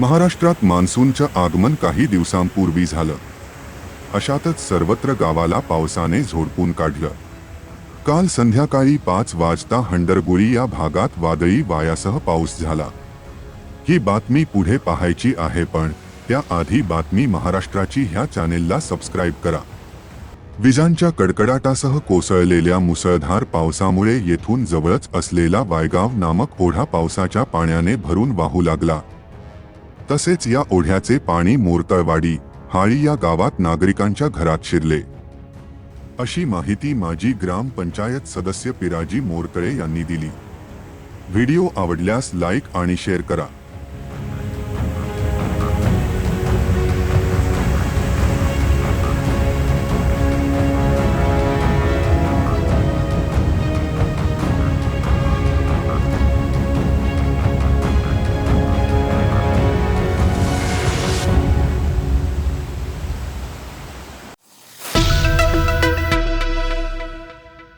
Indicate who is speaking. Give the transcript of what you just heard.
Speaker 1: महाराष्ट्रात मान्सूनचं आगमन काही दिवसांपूर्वी झालं. अशातच सर्वत्र गावाला पावसाने झोडपून काढलं. काल संध्याकाळी पाच वाजता हंडरगुळी या भागात वादळी वायासह पाऊस झाला. ही बातमी पुढे पाहायची आहे पण त्याआधी बातमी महाराष्ट्राची ह्या चॅनेलला सबस्क्राईब करा. विजांच्या कडकडाटासह कोसळलेल्या मुसळधार पावसामुळे येथून जवळच असलेला वायगाव नामक ओढा पावसाच्या पाण्याने भरून वाहू लागला. तसेच या ओढ्याचे पाणी मोरतळवाडी हाळी या गावात नागरिकांच्या घरात शिरले. अशी माहिती माजी ग्रामपंचायत सदस्य पिराजी मोरतळे यांनी दिली. व्हिडिओ आवडल्यास लाईक आणि शेअर करा.